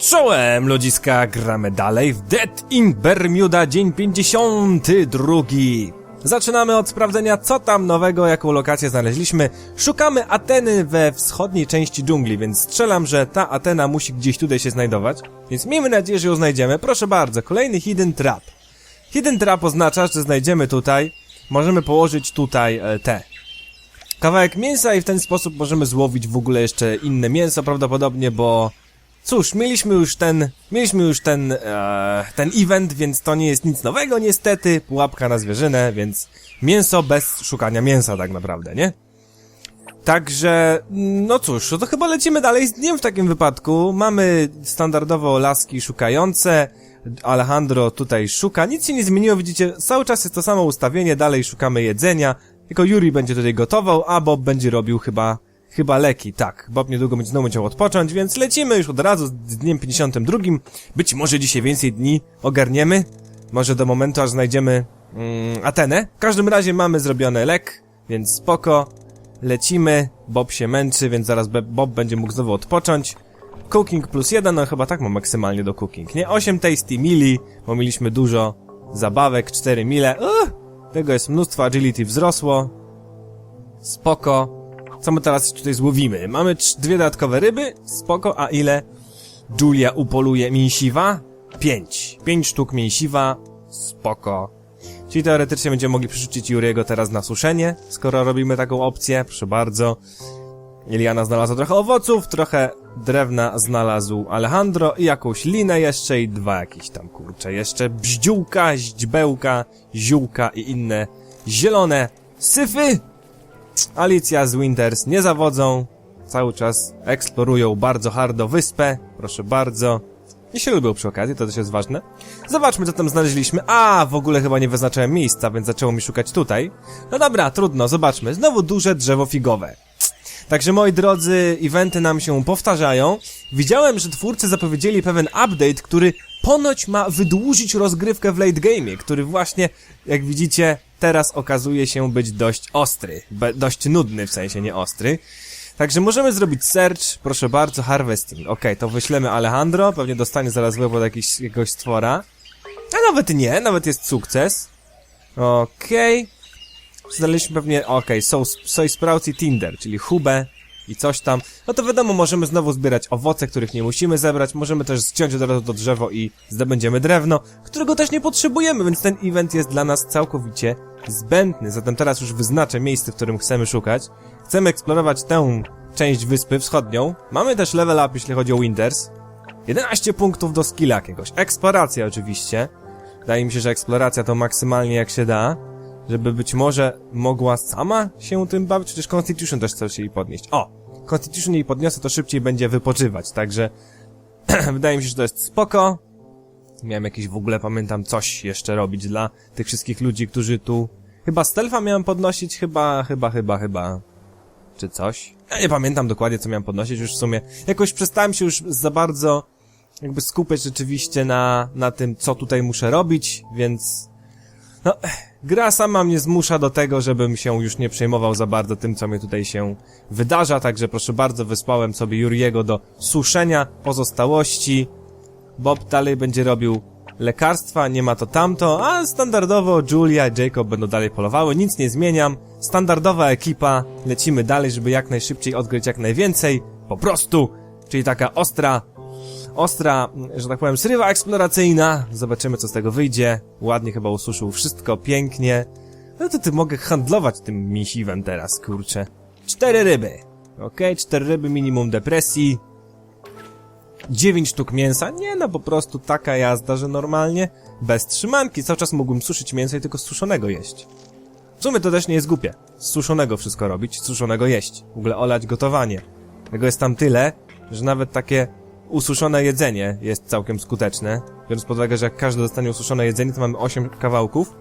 Czołem, ludziska, gramy dalej w Dead in Bermuda, dzień 52. Zaczynamy od sprawdzenia, co tam nowego, jaką lokację znaleźliśmy. Szukamy Ateny we wschodniej części dżungli, więc strzelam, że ta Atena musi gdzieś tutaj się znajdować. Więc miejmy nadzieję, że ją znajdziemy. Proszę bardzo, kolejny Hidden Trap. Hidden Trap oznacza, że znajdziemy tutaj, możemy położyć tutaj e, te kawałek mięsa i w ten sposób możemy złowić w ogóle jeszcze inne mięso prawdopodobnie, bo cóż, mieliśmy już ten, mieliśmy już ten, e, ten event, więc to nie jest nic nowego niestety, pułapka na zwierzynę, więc mięso bez szukania mięsa tak naprawdę, nie? Także, no cóż, no to chyba lecimy dalej z dniem w takim wypadku. Mamy standardowo laski szukające. Alejandro tutaj szuka. Nic się nie zmieniło, widzicie, cały czas jest to samo ustawienie, dalej szukamy jedzenia. Tylko Yuri będzie tutaj gotował, a Bob będzie robił chyba, chyba leki, tak. Bob niedługo będzie znowu musiał odpocząć, więc lecimy już od razu z dniem 52. Być może dzisiaj więcej dni ogarniemy. Może do momentu, aż znajdziemy mm, Atenę. W każdym razie mamy zrobiony lek, więc spoko. Lecimy, Bob się męczy, więc zaraz Bob będzie mógł znowu odpocząć. Cooking plus jeden, no chyba tak mam maksymalnie do cooking, nie? 8 tasty mili, bo mieliśmy dużo zabawek, 4 mile. Uff, tego jest mnóstwo, agility wzrosło. Spoko. Co my teraz tutaj złowimy? Mamy dwie dodatkowe ryby, spoko, a ile Julia upoluje mięsiwa? Pięć. Pięć sztuk mięsiwa, spoko. Czyli teoretycznie będziemy mogli przerzucić Juriego teraz na suszenie, skoro robimy taką opcję, proszę bardzo. Iliana znalazła trochę owoców, trochę drewna znalazł Alejandro i jakąś linę jeszcze i dwa jakieś tam kurcze, jeszcze bździółka, źdźbełka, ziółka i inne zielone syfy. Alicja z Winters nie zawodzą, cały czas eksplorują bardzo hardo wyspę, proszę bardzo. I się lubią przy okazji, to też jest ważne. Zobaczmy, co tam znaleźliśmy. A, w ogóle chyba nie wyznaczyłem miejsca, więc zaczęło mi szukać tutaj. No dobra, trudno, zobaczmy. Znowu duże drzewo figowe. Także moi drodzy, eventy nam się powtarzają. Widziałem, że twórcy zapowiedzieli pewien update, który ponoć ma wydłużyć rozgrywkę w late game, który właśnie, jak widzicie, teraz okazuje się być dość ostry. Be dość nudny, w sensie nie ostry. Także możemy zrobić search, proszę bardzo, harvesting. Okej, to wyślemy Alejandro, pewnie dostanie zaraz łeb od jakiś, jakiegoś stwora. A nawet nie, nawet jest sukces. Okej. Znaleźliśmy pewnie, okej, okay, soy sprouts i tinder, czyli hubę i coś tam. No to wiadomo, możemy znowu zbierać owoce, których nie musimy zebrać, możemy też zciąć od razu to drzewo i zdobędziemy drewno, którego też nie potrzebujemy, więc ten event jest dla nas całkowicie zbędny. Zatem teraz już wyznaczę miejsce, w którym chcemy szukać. Chcemy eksplorować tę część wyspy wschodnią. Mamy też level up, jeśli chodzi o Winters. 11 punktów do skilla jakiegoś. Eksploracja oczywiście. Wydaje mi się, że eksploracja to maksymalnie jak się da żeby być może mogła sama się tym bawić, czy też Constitution też chce się jej podnieść. O! Constitution jej podniosę, to szybciej będzie wypoczywać, także wydaje mi się, że to jest spoko. Miałem jakieś w ogóle, pamiętam, coś jeszcze robić dla tych wszystkich ludzi, którzy tu... Chyba stealtha miałem podnosić, chyba, chyba, chyba, chyba... Czy coś? Ja nie pamiętam dokładnie, co miałem podnosić już w sumie. Jakoś przestałem się już za bardzo jakby skupiać rzeczywiście na, na tym, co tutaj muszę robić, więc... No, gra sama mnie zmusza do tego, żebym się już nie przejmował za bardzo tym, co mnie tutaj się wydarza, także proszę bardzo, wysłałem sobie Juriego do suszenia pozostałości. Bob dalej będzie robił lekarstwa, nie ma to tamto, a standardowo Julia i Jacob będą dalej polowały, nic nie zmieniam. Standardowa ekipa, lecimy dalej, żeby jak najszybciej odgryć jak najwięcej, po prostu, czyli taka ostra ostra, że tak powiem, srywa eksploracyjna. Zobaczymy, co z tego wyjdzie. Ładnie chyba ususzył wszystko, pięknie. No to ty mogę handlować tym misiwem teraz, kurczę. Cztery ryby. Okay, cztery ryby, minimum depresji. Dziewięć sztuk mięsa. Nie no, po prostu taka jazda, że normalnie bez trzymanki. Cały czas mógłbym suszyć mięso i tylko suszonego jeść. W sumie to też nie jest głupie. Suszonego wszystko robić, suszonego jeść. W ogóle olać gotowanie. Tego jest tam tyle, że nawet takie ususzone jedzenie jest całkiem skuteczne. Biorąc pod uwagę, że jak każdy dostanie ususzone jedzenie, to mamy 8 kawałków.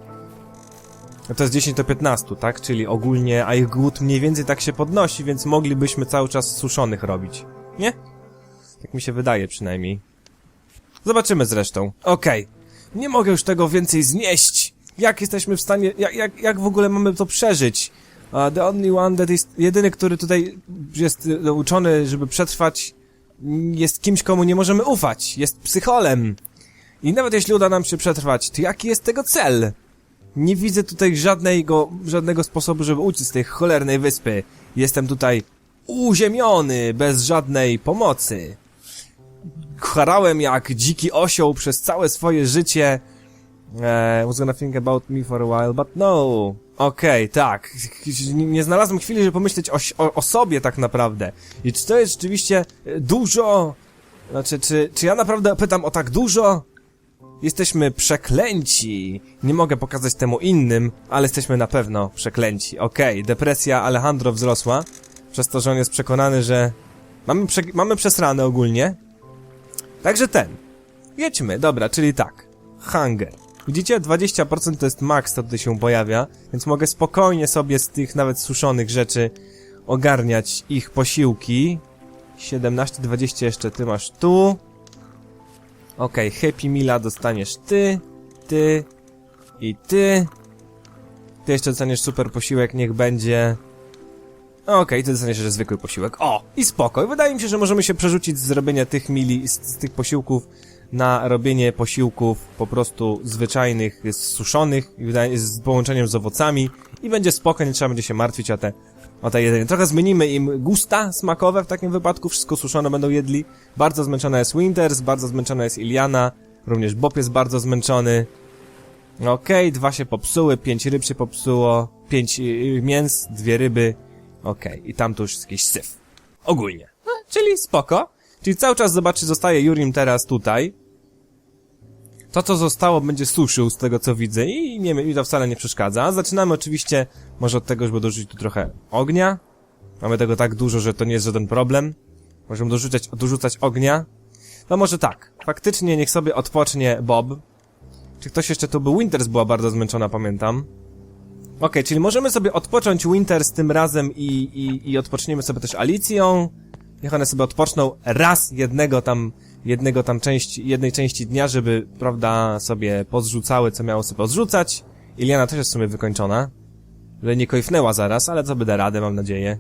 No to jest 10 do 15, tak? Czyli ogólnie, a ich głód mniej więcej tak się podnosi, więc moglibyśmy cały czas suszonych robić. Nie? Tak mi się wydaje przynajmniej. Zobaczymy zresztą. Okej. Okay. Nie mogę już tego więcej znieść! Jak jesteśmy w stanie, jak, jak, jak w ogóle mamy to przeżyć? Uh, the only one that is, jedyny, który tutaj jest nauczony, żeby przetrwać jest kimś, komu nie możemy ufać. Jest psycholem. I nawet jeśli uda nam się przetrwać, to jaki jest tego cel? Nie widzę tutaj żadnego, żadnego sposobu, żeby uciec z tej cholernej wyspy. Jestem tutaj uziemiony, bez żadnej pomocy. Harałem jak dziki osioł przez całe swoje życie. E, was gonna think about me for a while, but no. Okej, tak. Nie- znalazłem chwili, żeby pomyśleć o, o, o sobie tak naprawdę. I czy to jest rzeczywiście e, dużo? Znaczy, czy, czy ja naprawdę pytam o tak dużo? Jesteśmy przeklęci. Nie mogę pokazać temu innym, ale jesteśmy na pewno przeklęci. Okej, depresja Alejandro wzrosła, przez to, że on jest przekonany, że mamy, prze mamy przesrane ogólnie. Także ten. Jedźmy, dobra, czyli tak. Hunger. Widzicie, 20% to jest max, to tutaj się pojawia, więc mogę spokojnie sobie z tych nawet suszonych rzeczy ogarniać ich posiłki. 17, 20 jeszcze ty masz tu. Okej, Happy Meala dostaniesz ty, ty i ty. Ty jeszcze dostaniesz super posiłek, niech będzie... Okej, ty dostaniesz jeszcze zwykły posiłek. O! I spoko. Wydaje mi się, że możemy się przerzucić z zrobienia tych mili, z, z tych posiłków na robienie posiłków po prostu zwyczajnych, suszonych, z połączeniem z owocami i będzie spoko, nie trzeba będzie się martwić o te, o te jedzenie. Trochę zmienimy im gusta smakowe w takim wypadku, wszystko suszone będą jedli. Bardzo zmęczona jest Winters, bardzo zmęczona jest Iliana, również Bob jest bardzo zmęczony. Okej, dwa się popsuły, pięć ryb się popsuło, pięć y, mięs, dwie ryby. Okej, i tam to już jest jakiś syf. Ogólnie. No, czyli spoko. Czyli cały czas zobaczy, zostaje Jurim teraz tutaj. To, co zostało, będzie suszył z tego, co widzę i nie, mi to wcale nie przeszkadza. Zaczynamy oczywiście może od tego, żeby dorzucić tu trochę ognia. Mamy tego tak dużo, że to nie jest żaden problem. Możemy dorzucać, dorzucać ognia. No może tak. Faktycznie niech sobie odpocznie Bob. Czy ktoś jeszcze tu był? Winters była bardzo zmęczona, pamiętam. Okej, czyli możemy sobie odpocząć Winters tym razem i, i, i odpoczniemy sobie też Alicją. Niech one sobie odpoczną raz jednego tam, jednego tam części, jednej części dnia, żeby, prawda, sobie pozrzucały, co miało sobie pozrzucać. Iliana też jest w sumie wykończona. Że nie kojfnęła zaraz, ale to by da radę, mam nadzieję.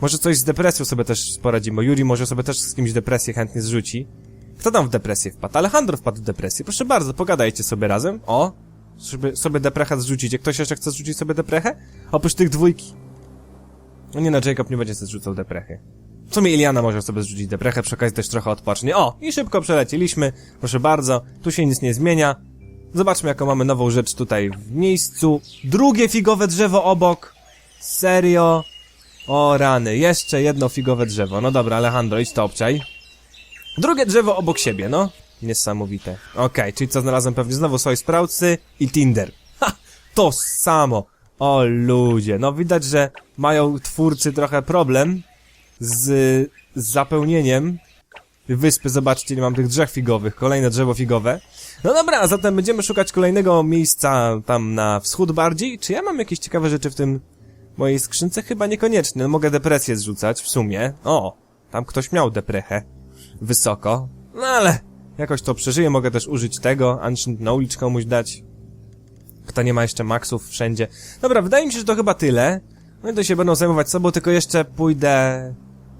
Może coś z depresją sobie też poradzimy, bo Yuri może sobie też z kimś depresję chętnie zrzuci. Kto tam w depresję wpadł? Alejandro wpadł w depresję. Proszę bardzo, pogadajcie sobie razem. O, żeby sobie deprechę zrzucicie. Ktoś jeszcze chce zrzucić sobie deprechę? Oprócz tych dwójki. No nie no, Jacob nie będzie sobie zrzucał deprechy. W sumie Iliana może sobie zrzucić deprechę, przy okazji też trochę odpocznie. O, i szybko przelecieliśmy. Proszę bardzo, tu się nic nie zmienia. Zobaczmy, jaką mamy nową rzecz tutaj w miejscu. Drugie figowe drzewo obok. Serio? O rany, jeszcze jedno figowe drzewo. No dobra, Alejandro, idź to obczaj. Drugie drzewo obok siebie, no. Niesamowite. Okej, czyli co znalazłem pewnie znowu soy sproutsy i Tinder. Ha! To samo. O ludzie, no widać, że mają twórcy trochę problem z, z zapełnieniem wyspy. Zobaczcie, nie mam tych drzew figowych. Kolejne drzewo figowe. No dobra, zatem będziemy szukać kolejnego miejsca tam na wschód bardziej. Czy ja mam jakieś ciekawe rzeczy w tym mojej skrzynce? Chyba niekoniecznie. No, mogę depresję zrzucać w sumie. O, tam ktoś miał deprechę. Wysoko. No ale jakoś to przeżyję. Mogę też użyć tego. Ancient Knowledge komuś dać. Kto nie ma jeszcze maksów wszędzie. Dobra, wydaje mi się, że to chyba tyle. No i to się będą zajmować sobą, tylko jeszcze pójdę...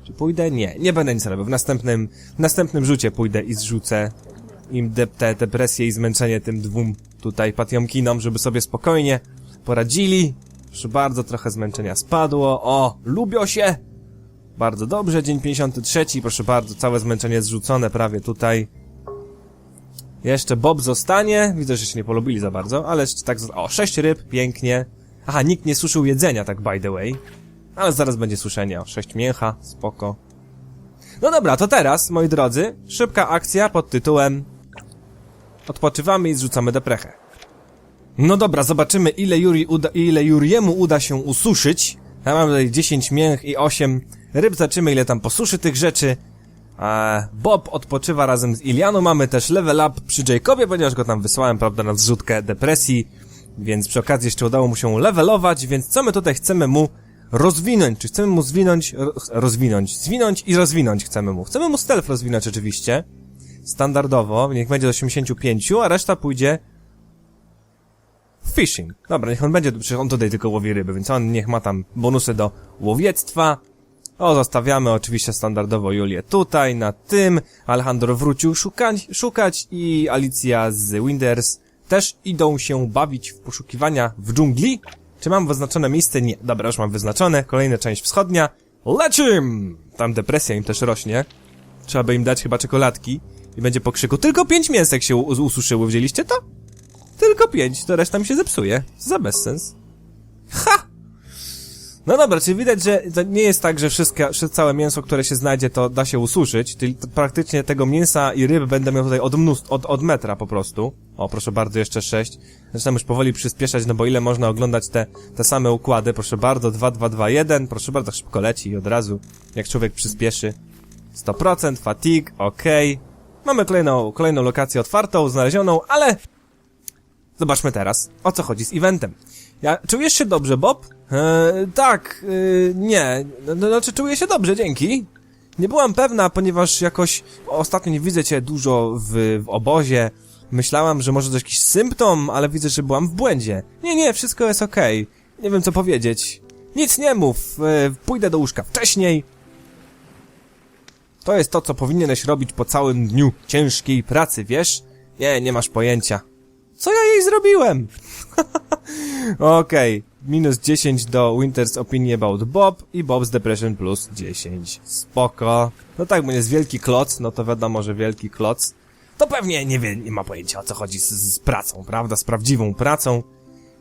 Czy pójdę? Nie, nie będę nic robił. W następnym, w następnym rzucie pójdę i zrzucę im de te depresje i zmęczenie tym dwóm tutaj patiomkinom, żeby sobie spokojnie poradzili. Proszę bardzo, trochę zmęczenia spadło. O, lubią się! Bardzo dobrze, dzień 53, proszę bardzo, całe zmęczenie zrzucone prawie tutaj. Jeszcze Bob zostanie. Widzę, że się nie polubili za bardzo, ale tak... O, sześć ryb, pięknie. Aha, nikt nie suszył jedzenia, tak by the way. Ale zaraz będzie suszenie, o, sześć mięcha, spoko. No dobra, to teraz, moi drodzy, szybka akcja pod tytułem Odpoczywamy i zrzucamy deprechę. No dobra, zobaczymy ile, Juri uda, ile Juriemu uda się ususzyć. Ja mam tutaj 10 mięch i 8 ryb, zobaczymy ile tam posuszy tych rzeczy. A Bob odpoczywa razem z Ilianą, mamy też level up przy Jacobie, ponieważ go tam wysłałem, prawda, na zrzutkę depresji, więc przy okazji jeszcze udało mu się levelować, więc co my tutaj chcemy mu rozwinąć? Czy chcemy mu zwinąć, ro- rozwinąć, zwinąć i rozwinąć chcemy mu? Chcemy mu stealth rozwinąć oczywiście, standardowo, niech będzie do 85, a reszta pójdzie fishing. Dobra, niech on będzie, przecież on tutaj tylko łowi ryby, więc on niech ma tam bonusy do łowiectwa O, zostawiamy oczywiście standardowo Julię tutaj, na tym. Alejandro wrócił szukać, szukać i Alicja z Winders też idą się bawić w poszukiwania w dżungli. Czy mam wyznaczone miejsce? Nie. Dobra, już mam wyznaczone. Kolejna część wschodnia. Lecim! Tam depresja im też rośnie. Trzeba by im dać chyba czekoladki. I będzie po krzyku. Tylko pięć mięsek się ususzyły. Wzięliście to? Tylko pięć. To reszta mi się zepsuje. Za bezsens. Ha! No dobra, czyli widać, że to nie jest tak, że wszystkie, wszy- całe mięso, które się znajdzie, to da się ususzyć. Czyli praktycznie tego mięsa i ryb będę miał tutaj od mnóstw, od, od metra po prostu. O, proszę bardzo, jeszcze sześć. Zaczynam już powoli przyspieszać, no bo ile można oglądać te, te same układy. Proszę bardzo, 2, 2, 2, 1. Proszę bardzo, szybko leci i od razu, jak człowiek przyspieszy. 100%, fatigue, okej. Mamy kolejną, kolejną lokację otwartą, znalezioną, ale Zobaczmy teraz, o co chodzi z eventem. Ja, czujesz się dobrze, Bob? Eee, tak, yy, nie, no, no, znaczy czuję się dobrze, dzięki. Nie byłam pewna, ponieważ jakoś ostatnio nie widzę cię dużo w, w obozie. Myślałam, że może to jakiś symptom, ale widzę, że byłam w błędzie. Nie, nie, wszystko jest okej. Nie wiem, co powiedzieć. Nic nie mów, e, pójdę do łóżka wcześniej. To jest to, co powinieneś robić po całym dniu ciężkiej pracy, wiesz? Nie, nie masz pojęcia. Co ja jej zrobiłem? Okej, minus 10 do Winter's Opinion About Bob i Bob's Depression plus 10. Spoko. No tak, bo jest wielki kloc, no to wiadomo, że wielki kloc. To pewnie nie wie, nie ma pojęcia o co chodzi z, z pracą, prawda? Z prawdziwą pracą.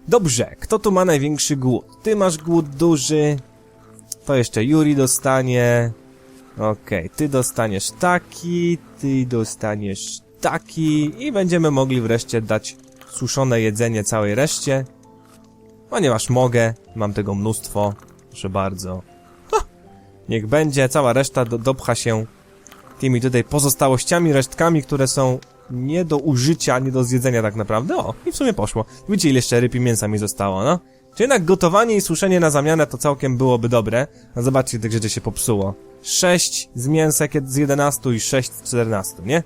Dobrze, kto tu ma największy głód? Ty masz głód duży. To jeszcze Yuri dostanie. Okej, ty dostaniesz taki, ty dostaniesz taki i będziemy mogli wreszcie dać suszone jedzenie całej reszcie. Ponieważ mogę, mam tego mnóstwo, proszę bardzo. Ha! Niech będzie, cała reszta do, dopcha się tymi tutaj pozostałościami, resztkami, które są nie do użycia, nie do zjedzenia tak naprawdę. O, i w sumie poszło. Widzicie ile jeszcze ryb i mięsa mi zostało, no? Czy jednak gotowanie i suszenie na zamianę to całkiem byłoby dobre. A zobaczcie, tych rzeczy się popsuło. 6 z mięsek z 11 i 6 z 14, nie?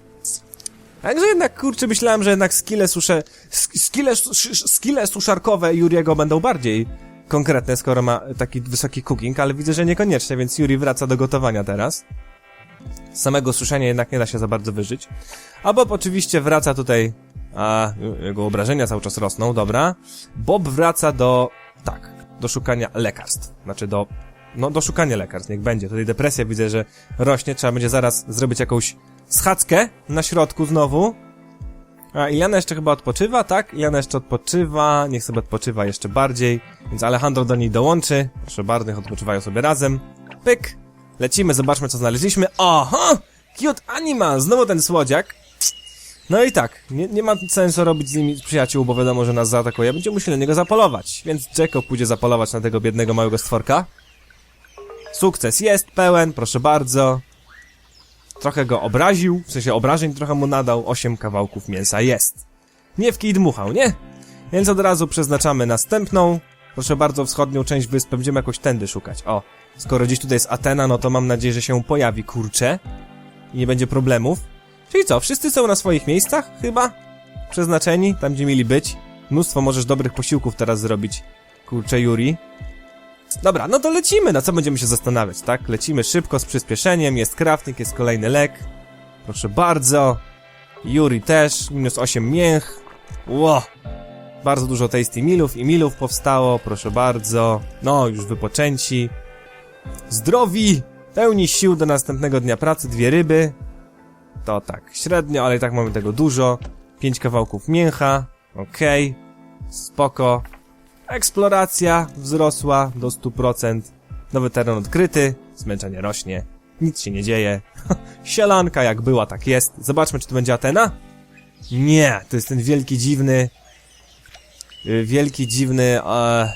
Także jednak, kurczę, myślałem, że jednak skille susze... sk- Skille, skille suszarkowe Juriego będą bardziej konkretne, skoro ma taki wysoki cooking, ale widzę, że niekoniecznie, więc Juri wraca do gotowania teraz. Samego suszenia jednak nie da się za bardzo wyżyć. A Bob oczywiście wraca tutaj... A, jego obrażenia cały czas rosną, dobra. Bob wraca do... tak, do szukania lekarstw. Znaczy do... No, do szukania lekarstw, niech będzie. Tutaj depresja widzę, że rośnie, trzeba będzie zaraz zrobić jakąś schadzkę na środku znowu. A Iliana jeszcze chyba odpoczywa, tak? Iliana jeszcze odpoczywa, niech sobie odpoczywa jeszcze bardziej, więc Alejandro do niej dołączy. Proszę bardzo, niech odpoczywają sobie razem. Pyk! Lecimy, zobaczmy co znaleźliśmy. Aha! Cute animal! Znowu ten słodziak. No i tak, nie, nie ma sensu robić z nimi przyjaciół, bo wiadomo, że nas zaatakuje. Będziemy musieli na niego zapolować. Więc Jacko pójdzie zapolować na tego biednego małego stworka. Sukces jest pełen, proszę bardzo. Trochę go obraził, w sensie obrażeń trochę mu nadał, 8 kawałków mięsa jest. Nie w kij dmuchał, nie? Więc od razu przeznaczamy następną, proszę bardzo, wschodnią część wyspy, będziemy jakoś tędy szukać. O, skoro gdzieś tutaj jest Atena, no to mam nadzieję, że się pojawi, kurczę. I nie będzie problemów. Czyli co, wszyscy są na swoich miejscach, chyba? Przeznaczeni, tam gdzie mieli być. Mnóstwo możesz dobrych posiłków teraz zrobić, kurczę Yuri. Dobra, no to lecimy, na co będziemy się zastanawiać, tak? Lecimy szybko, z przyspieszeniem, jest crafting, jest kolejny lek. Proszę bardzo. Yuri też, minus 8 mięch. Ło! Bardzo dużo tasty milów i milów powstało, proszę bardzo. No, już wypoczęci. Zdrowi! Pełni sił do następnego dnia pracy, dwie ryby. To tak, średnio, ale i tak mamy tego dużo. Pięć kawałków mięcha, okej. Spoko. Eksploracja wzrosła do 100%. Nowy teren odkryty. Zmęczenie rośnie. Nic się nie dzieje. Sielanka jak była, tak jest. Zobaczmy, czy to będzie Atena. Nie, to jest ten wielki, dziwny... y, Wielki, dziwny... E,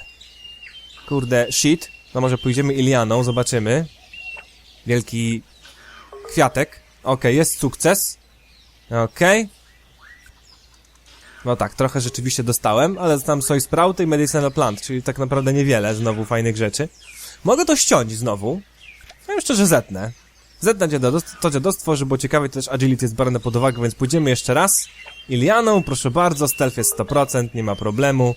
kurde, shit. No może pójdziemy Ilianą, zobaczymy. Wielki... Kwiatek. Okej, jest sukces. Okej. No tak, trochę rzeczywiście dostałem, ale tam soy sprouty i medicinal plant, czyli tak naprawdę niewiele znowu fajnych rzeczy. Mogę to ściąć znowu. Ja już szczerze zetnę. Zetnę to dziadostwo, żeby było ciekawe, też agility jest brane pod uwagę, więc pójdziemy jeszcze raz. Ilianą, proszę bardzo, stealth jest 100%, nie ma problemu.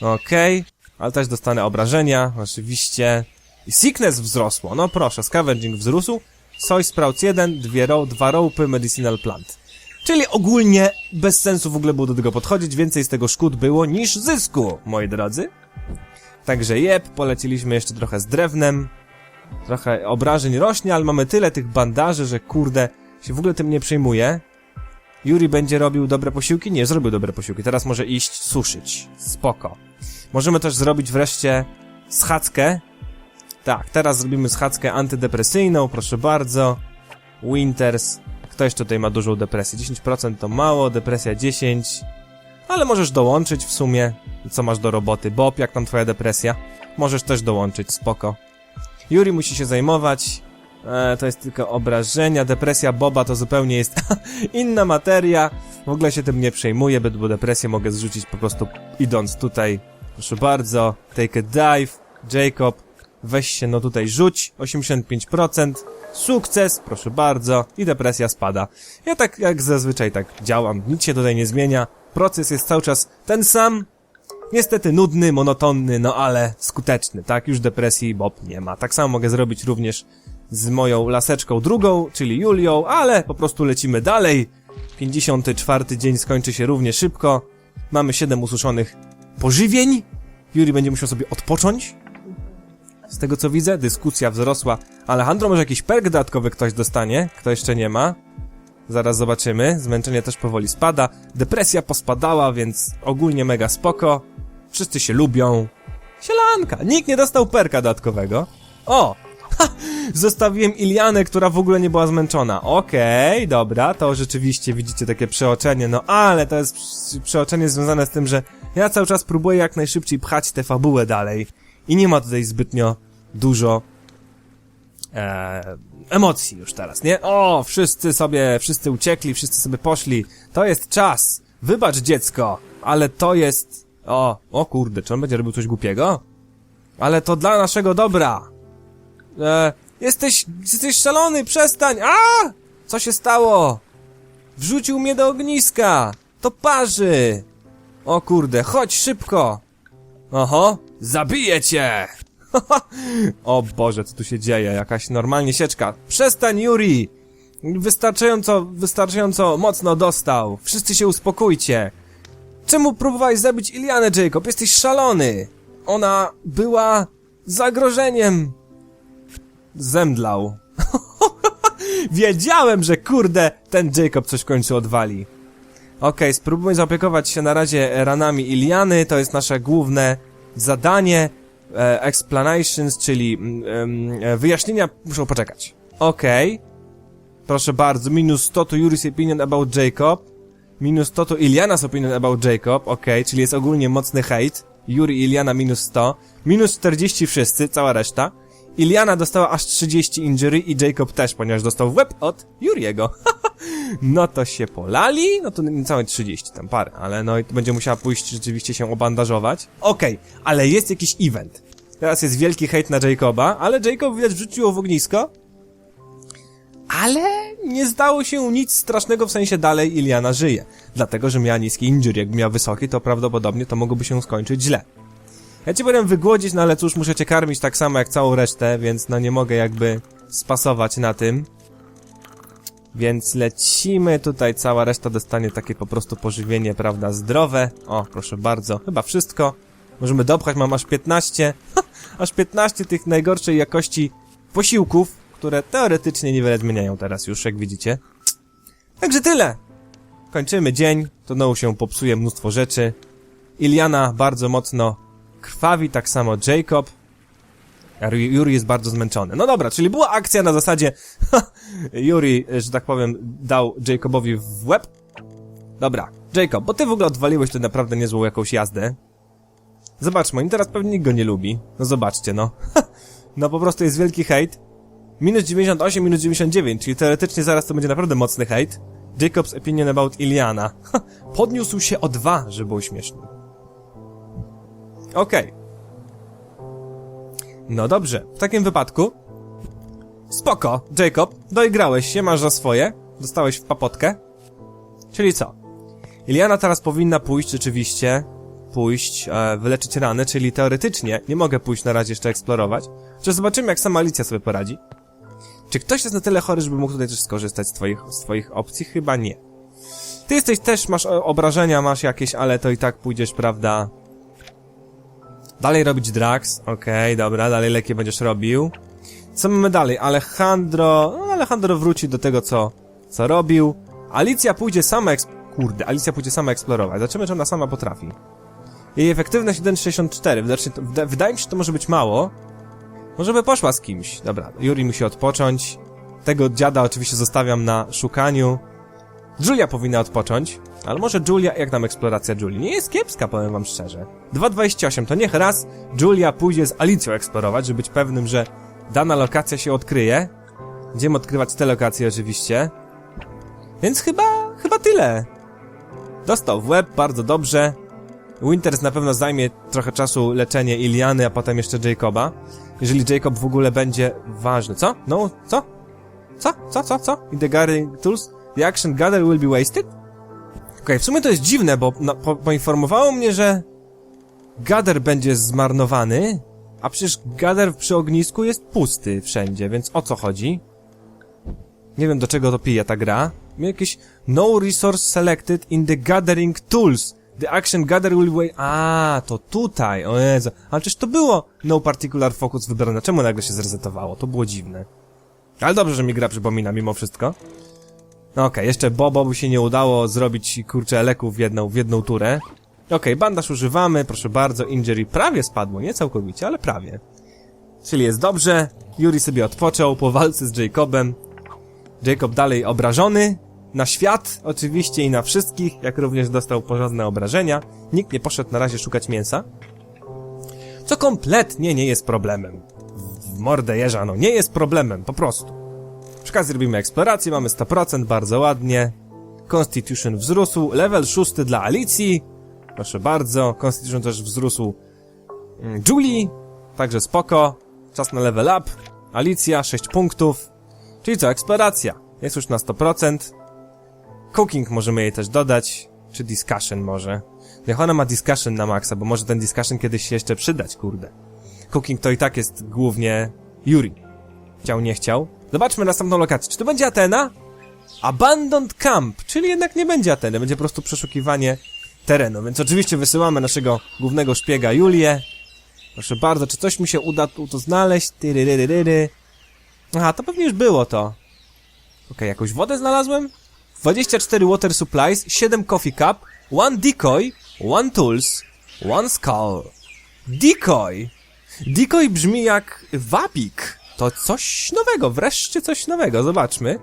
Okej, ale też dostanę obrażenia, oczywiście. I sickness wzrosło, no proszę, scavenging wzrósł, soy sprouts 1, dwie ro dwa ropy, medicinal plant. Czyli ogólnie bez sensu w ogóle było do tego podchodzić, więcej z tego szkód było niż zysku, moi drodzy. Także jeb, poleciliśmy jeszcze trochę z drewnem, trochę obrażeń rośnie, ale mamy tyle tych bandaży, że kurde, się w ogóle tym nie przejmuje. Yuri będzie robił dobre posiłki? Nie, zrobił dobre posiłki. Teraz może iść suszyć. Spoko. Możemy też zrobić wreszcie schadzkę. Tak, teraz zrobimy schadzkę antydepresyjną, proszę bardzo. Winters. Kto jeszcze tutaj ma dużą depresję? 10% to mało, depresja 10. Ale możesz dołączyć w sumie. Co masz do roboty? Bob, jak tam twoja depresja? Możesz też dołączyć, spoko. Yuri musi się zajmować. E, to jest tylko obrażenia. Depresja Boba to zupełnie jest inna materia. W ogóle się tym nie przejmuję, bo depresję mogę zrzucić po prostu idąc tutaj. Proszę bardzo. Take a dive. Jacob. Weź się no tutaj rzuć. 85%. Sukces, proszę bardzo. I depresja spada. Ja tak jak zazwyczaj tak działam. Nic się tutaj nie zmienia. Proces jest cały czas ten sam. Niestety nudny, monotonny, no ale skuteczny, tak? Już depresji Bob nie ma. Tak samo mogę zrobić również z moją laseczką drugą, czyli Julią, ale po prostu lecimy dalej. 54 dzień skończy się równie szybko. Mamy 7 ususzonych pożywień. Juri będzie musiał sobie odpocząć. Z tego co widzę, dyskusja wzrosła. Alejandro może jakiś perk dodatkowy ktoś dostanie, kto jeszcze nie ma. Zaraz zobaczymy. Zmęczenie też powoli spada. Depresja pospadała, więc ogólnie mega spoko. Wszyscy się lubią. Sielanka! Nikt nie dostał perka dodatkowego. O! Ha! Zostawiłem Ilianę, która w ogóle nie była zmęczona. Okej, dobra, to rzeczywiście widzicie takie przeoczenie, no ale to jest przeoczenie związane z tym, że ja cały czas próbuję jak najszybciej pchać tę fabułę dalej. I nie ma tutaj zbytnio dużo e, emocji już teraz, nie? O, wszyscy sobie, wszyscy uciekli, wszyscy sobie poszli. To jest czas. Wybacz dziecko, ale to jest... O, o kurde, czy on będzie robił coś głupiego? Ale to dla naszego dobra. E, jesteś, jesteś szalony, przestań! A! Co się stało? Wrzucił mnie do ogniska! To parzy! O kurde, chodź szybko! Oho, zabiję cię! o Boże, co tu się dzieje? Jakaś normalnie sieczka. Przestań, Yuri! Wystarczająco, wystarczająco mocno dostał. Wszyscy się uspokójcie. Czemu próbowałeś zabić Ilianę, Jacob? Jesteś szalony! Ona była zagrożeniem. Zemdlał. Wiedziałem, że kurde, ten Jacob coś w końcu odwali. Okej, spróbujmy zaopiekować się na razie ranami Iliany, to jest nasze główne zadanie. E, explanations, czyli mm, e, wyjaśnienia muszą poczekać. Okej. Proszę bardzo, minus 100 to Yuri's opinion about Jacob. Minus 100 to Iliana's opinion about Jacob, okej, czyli jest ogólnie mocny hejt. Yuri i Iliana minus 100. Minus 40 wszyscy, cała reszta. Iliana dostała aż 30 injury i Jacob też, ponieważ dostał w od Yuriego. no to się polali, no to niecałe 30 tam parę, ale no i będzie musiała pójść rzeczywiście się obandażować. Okej, ale jest jakiś event. Teraz jest wielki hejt na Jacoba, ale Jacob widać wrzuciło w ognisko. Ale nie zdało się nic strasznego, w sensie dalej Iliana żyje. Dlatego, że miała niski injury. Jakby miała wysoki, to prawdopodobnie to mogłoby się skończyć źle. Ja cię będę wygłodzić, no ale cóż, muszę cię karmić tak samo jak całą resztę, więc no nie mogę jakby spasować na tym. Więc lecimy, tutaj cała reszta dostanie takie po prostu pożywienie, prawda, zdrowe. O, proszę bardzo, chyba wszystko. Możemy dopchać, mam aż 15, aż 15 tych najgorszej jakości posiłków, które teoretycznie niewiele zmieniają teraz już, jak widzicie. Także tyle. Kończymy dzień, to znowu się popsuje mnóstwo rzeczy. Iliana bardzo mocno krwawi, tak samo Jacob. Yuri jest bardzo zmęczony. No dobra, czyli była akcja na zasadzie Yuri, że tak powiem, dał Jacobowi w łeb. Dobra, Jacob, bo ty w ogóle odwaliłeś tu naprawdę niezłą jakąś jazdę. Zobaczmy, oni teraz pewnie nikt go nie lubi. No zobaczcie, no. no po prostu jest wielki hejt. Minus 98, minus 99, czyli teoretycznie zaraz to będzie naprawdę mocny hejt. Jacob's opinion about Iliana. Podniósł się o dwa, żeby był śmieszny. Okej. No dobrze, w takim wypadku... Spoko, Jacob, doigrałeś się, masz za swoje. Dostałeś w papotkę. Czyli co? Iliana teraz powinna pójść rzeczywiście pójść, e, wyleczyć ranę, czyli teoretycznie nie mogę pójść na razie jeszcze eksplorować. Czy zobaczymy, jak sama Alicja sobie poradzi. Czy ktoś jest na tyle chory, żeby mógł tutaj też skorzystać z twoich, z twoich opcji? Chyba nie. Ty jesteś też, masz e, obrażenia, masz jakieś, ale to i tak pójdziesz, prawda? Dalej robić drugs, okej, dobra, dalej leki będziesz robił. Co mamy dalej? Alejandro, no Alejandro wróci do tego, co, co robił. Alicja pójdzie sama eks... Kurde, Alicja pójdzie sama eksplorować. Zobaczymy, czy ona sama potrafi. Jej efektywność 1,64. Wydaje, to- wyda- wydaje mi się, że to może być mało. Może by poszła z kimś. Dobra, Yuri musi odpocząć. Tego dziada oczywiście zostawiam na szukaniu. Julia powinna odpocząć. Ale może Julia, jak nam eksploracja Julii? Nie jest kiepska, powiem wam szczerze. 2,28 to niech raz Julia pójdzie z Alicją eksplorować, żeby być pewnym, że dana lokacja się odkryje. Będziemy odkrywać te lokacje oczywiście. Więc chyba, chyba tyle. Dostał w łeb, bardzo dobrze. Winters na pewno zajmie trochę czasu leczenie Iliany, a potem jeszcze Jacoba. Jeżeli Jacob w ogóle będzie ważny. Co? No, co? Co? Co? Co? Co? In the gathering tools, the action gather will be wasted? Okej, w sumie to jest dziwne, bo na, po, poinformowało mnie, że gather będzie zmarnowany, a przecież gather przy ognisku jest pusty wszędzie, więc o co chodzi? Nie wiem do czego to pije ta gra. Miał jakieś no resource selected in the gathering tools. The action gather will wait. A, to tutaj. O Jezu. Ale przecież to było no particular focus wybrane. Czemu nagle się zresetowało? To było dziwne. Ale dobrze, że mi gra przypomina mimo wszystko. No okej, jeszcze Bobo się nie udało zrobić kurczę leków w jedną, w jedną turę. Okej, bandaż używamy, proszę bardzo, injury prawie spadło, nie całkowicie, ale prawie. Czyli jest dobrze, Yuri sobie odpoczął po walce z Jacobem. Jacob dalej obrażony, na świat oczywiście i na wszystkich, jak również dostał porządne obrażenia. Nikt nie poszedł na razie szukać mięsa. Co kompletnie nie jest problemem. W mordę jeża, no nie jest problemem, po prostu. Przy okazji robimy eksplorację, mamy 100%, bardzo ładnie. Constitution wzrósł, level 6 dla Alicji. Proszę bardzo, Constitution też wzrósł mm, Julie, także spoko. Czas na level up. Alicja, 6 punktów. Czyli co, eksploracja. Jest już na 100%. Cooking możemy jej też dodać. Czy discussion może. Niech ona ma discussion na maksa, bo może ten discussion kiedyś się jeszcze przydać, kurde. Cooking to i tak jest głównie Yuri. Chciał, nie chciał. Zobaczmy następną lokację. Czy to będzie Atena? Abandoned Camp, czyli jednak nie będzie Ateny, będzie po prostu przeszukiwanie terenu. Więc oczywiście wysyłamy naszego głównego szpiega Julię. Proszę bardzo, czy coś mi się uda tu to znaleźć? Tyryryryry. Aha, to pewnie już było to. Okej, jakąś wodę znalazłem? 24 water supplies, 7 coffee cup, 1 decoy, 1 tools, 1 skull. Decoy! Decoy brzmi jak wabik. To coś nowego, wreszcie coś nowego, zobaczmy.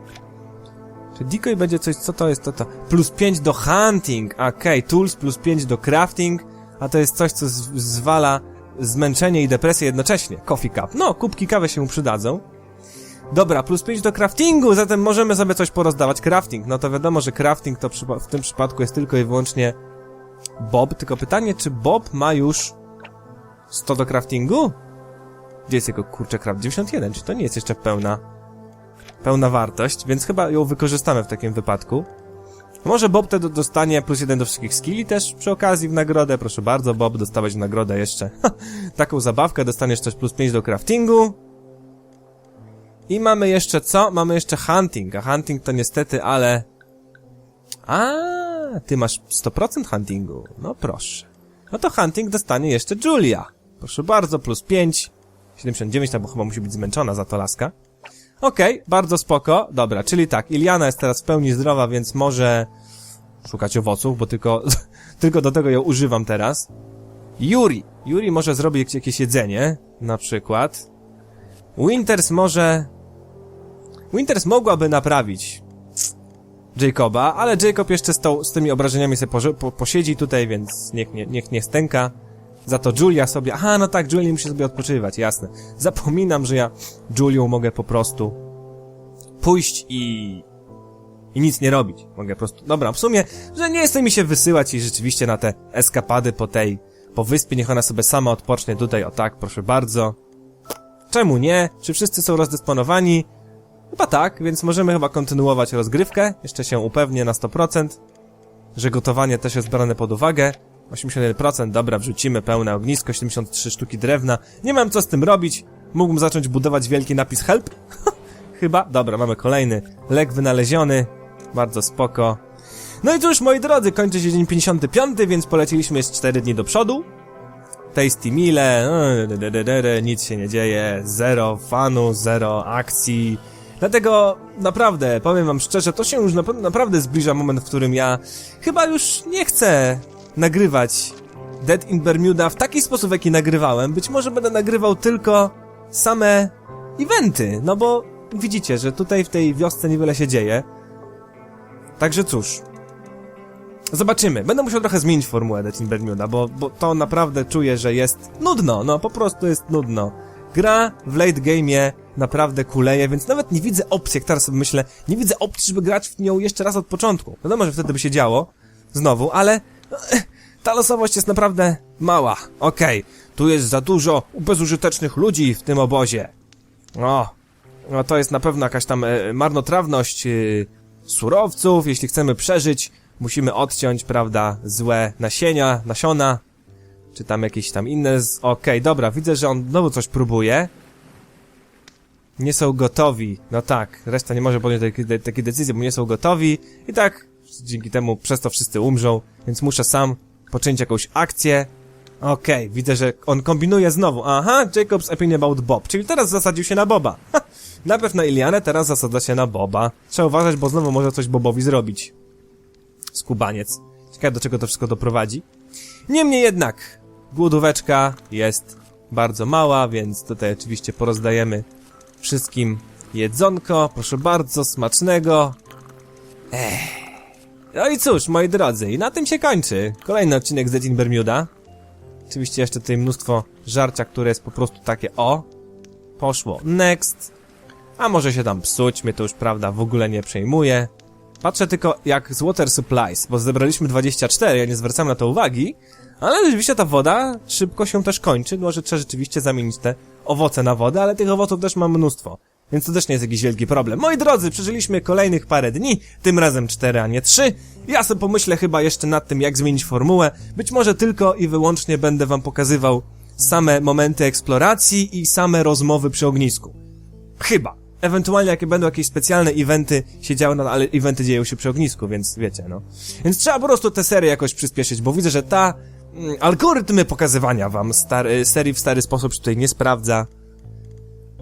Czy decoy będzie coś, co to jest, to to? Plus 5 do hunting, okej, tools plus 5 do crafting, a to jest coś, co zwala zmęczenie i depresję jednocześnie. Coffee cup, no, kubki kawy się mu przydadzą. Dobra, plus 5 do craftingu, zatem możemy sobie coś porozdawać. Crafting, no to wiadomo, że crafting to w tym przypadku jest tylko i wyłącznie Bob, tylko pytanie, czy Bob ma już 100 do craftingu? Gdzie jest jego kurczę craft? 91, czy to nie jest jeszcze pełna pełna wartość, więc chyba ją wykorzystamy w takim wypadku. Może Bob te do- dostanie plus jeden do wszystkich skilli też przy okazji w nagrodę. Proszę bardzo, Bob, dostałeś w nagrodę jeszcze taką zabawkę, dostaniesz też plus 5 do craftingu. I mamy jeszcze co? Mamy jeszcze hunting, a hunting to niestety, ale... A, ty masz 100% huntingu. No proszę. No to hunting dostanie jeszcze Julia. Proszę bardzo, plus 5. 79, tam chyba musi być zmęczona za to laska. Okej, bardzo spoko. Dobra, czyli tak, Iliana jest teraz w pełni zdrowa, więc może szukać owoców, bo tylko, tylko do tego ją używam teraz. Yuri. Yuri może zrobić jakieś jedzenie, na przykład. Winters może... Winters mogłaby naprawić Jacoba, ale Jacob jeszcze z, tą, z tymi obrażeniami sobie poży- po, posiedzi tutaj, więc niech, nie, niech nie stęka. Za to Julia sobie... Aha, no tak, Julia musi sobie odpoczywać, jasne. Zapominam, że ja Julią mogę po prostu pójść i... i nic nie robić. Mogę po prostu... Dobra, w sumie, że nie chce mi się wysyłać jej rzeczywiście na te eskapady po tej... po wyspie, niech ona sobie sama odpocznie tutaj, o tak, proszę bardzo. Czemu nie? Czy wszyscy są rozdysponowani? Chyba tak, więc możemy chyba kontynuować rozgrywkę. Jeszcze się upewnię na 100%, że gotowanie też jest brane pod uwagę. 81%, dobra, wrzucimy pełne ognisko, 73 sztuki drewna. Nie mam co z tym robić. Mógłbym zacząć budować wielki napis help? Chyba. Dobra, mamy kolejny lek wynaleziony. Bardzo spoko. No i cóż, moi drodzy, kończy się dzień 55, więc poleciliśmy jeszcze 4 dni do przodu. Tasty Mile, de, nic się nie dzieje, zero fanu, zero akcji. Dlatego naprawdę, powiem wam szczerze, to się już nap- naprawdę zbliża moment, w którym ja chyba już nie chcę nagrywać Dead in Bermuda w taki sposób, w jaki nagrywałem. Być może będę nagrywał tylko same eventy, no bo widzicie, że tutaj w tej wiosce niewiele się dzieje. Także cóż, Zobaczymy. Będę musiał trochę zmienić formułę Dead in Bermuda, bo, bo to naprawdę czuję, że jest nudno. No, po prostu jest nudno. Gra w late game'ie naprawdę kuleje, więc nawet nie widzę opcji, jak teraz sobie myślę, nie widzę opcji, żeby grać w nią jeszcze raz od początku. Wiadomo, że wtedy by się działo. Znowu, ale ta losowość jest naprawdę mała. Okej, tu jest za dużo bezużytecznych ludzi w tym obozie. O, no to jest na pewno jakaś tam e, marnotrawność e, surowców. Jeśli chcemy przeżyć, musimy odciąć, prawda, złe nasienia, nasiona, czy tam jakieś tam inne. Z... Okej, dobra, widzę, że on znowu coś próbuje. Nie są gotowi. No tak, reszta nie może podjąć takiej, takiej decyzji, bo nie są gotowi. I tak, dzięki temu przez to wszyscy umrzą, więc muszę sam poczynić jakąś akcję. Okej, widzę, że on kombinuje znowu. Aha, Jacob's opinion about Bob, czyli teraz zasadził się na Boba. Ha, najpierw na Ilianę, teraz zasadza się na Boba. Trzeba uważać, bo znowu może coś Bobowi zrobić. Skubaniec. Ciekawe, do czego to wszystko doprowadzi. Niemniej jednak, głodóweczka jest bardzo mała, więc tutaj oczywiście porozdajemy wszystkim jedzonko. Proszę bardzo, smacznego. Ech. No i cóż, moi drodzy, i na tym się kończy. Kolejny odcinek z Dead in Bermuda. Oczywiście jeszcze tutaj mnóstwo żarcia, które jest po prostu takie o. Poszło next. A może się tam psuć, mnie to już prawda w ogóle nie przejmuje. Patrzę tylko jak z water supplies, bo zebraliśmy 24, ja nie zwracam na to uwagi, ale rzeczywiście ta woda szybko się też kończy, no że trzeba rzeczywiście zamienić te owoce na wodę, ale tych owoców też mam mnóstwo. Więc to też nie jest jakiś wielki problem. Moi drodzy, przeżyliśmy kolejnych parę dni, tym razem cztery, a nie trzy. Ja sobie pomyślę chyba jeszcze nad tym, jak zmienić formułę. Być może tylko i wyłącznie będę wam pokazywał same momenty eksploracji i same rozmowy przy ognisku. Chyba. Ewentualnie jakie będą jakieś specjalne eventy się działy, no ale eventy dzieją się przy ognisku, więc wiecie, no. Więc trzeba po prostu tę serię jakoś przyspieszyć, bo widzę, że ta mm, algorytmy pokazywania wam stary, serii w stary sposób się tutaj nie sprawdza.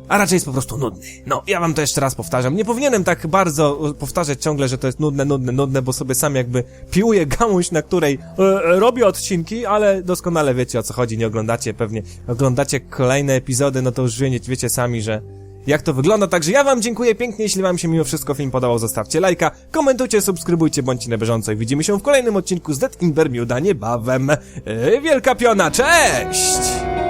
A raczej jest po prostu nudny. No, ja wam to jeszcze raz powtarzam. Nie powinienem tak bardzo powtarzać ciągle, że to jest nudne, nudne, nudne, bo sobie sam jakby piłuję gałąź, na której e, e, robię odcinki, ale doskonale wiecie o co chodzi, nie oglądacie pewnie. Oglądacie kolejne epizody, no to już wiecie, wiecie sami, że jak to wygląda. Także ja wam dziękuję pięknie, jeśli wam się mimo wszystko film podobał, zostawcie lajka, komentujcie, subskrybujcie, bądźcie na bieżąco i widzimy się w kolejnym odcinku z Dead in Bermuda niebawem. Yy, wielka piona, cześć!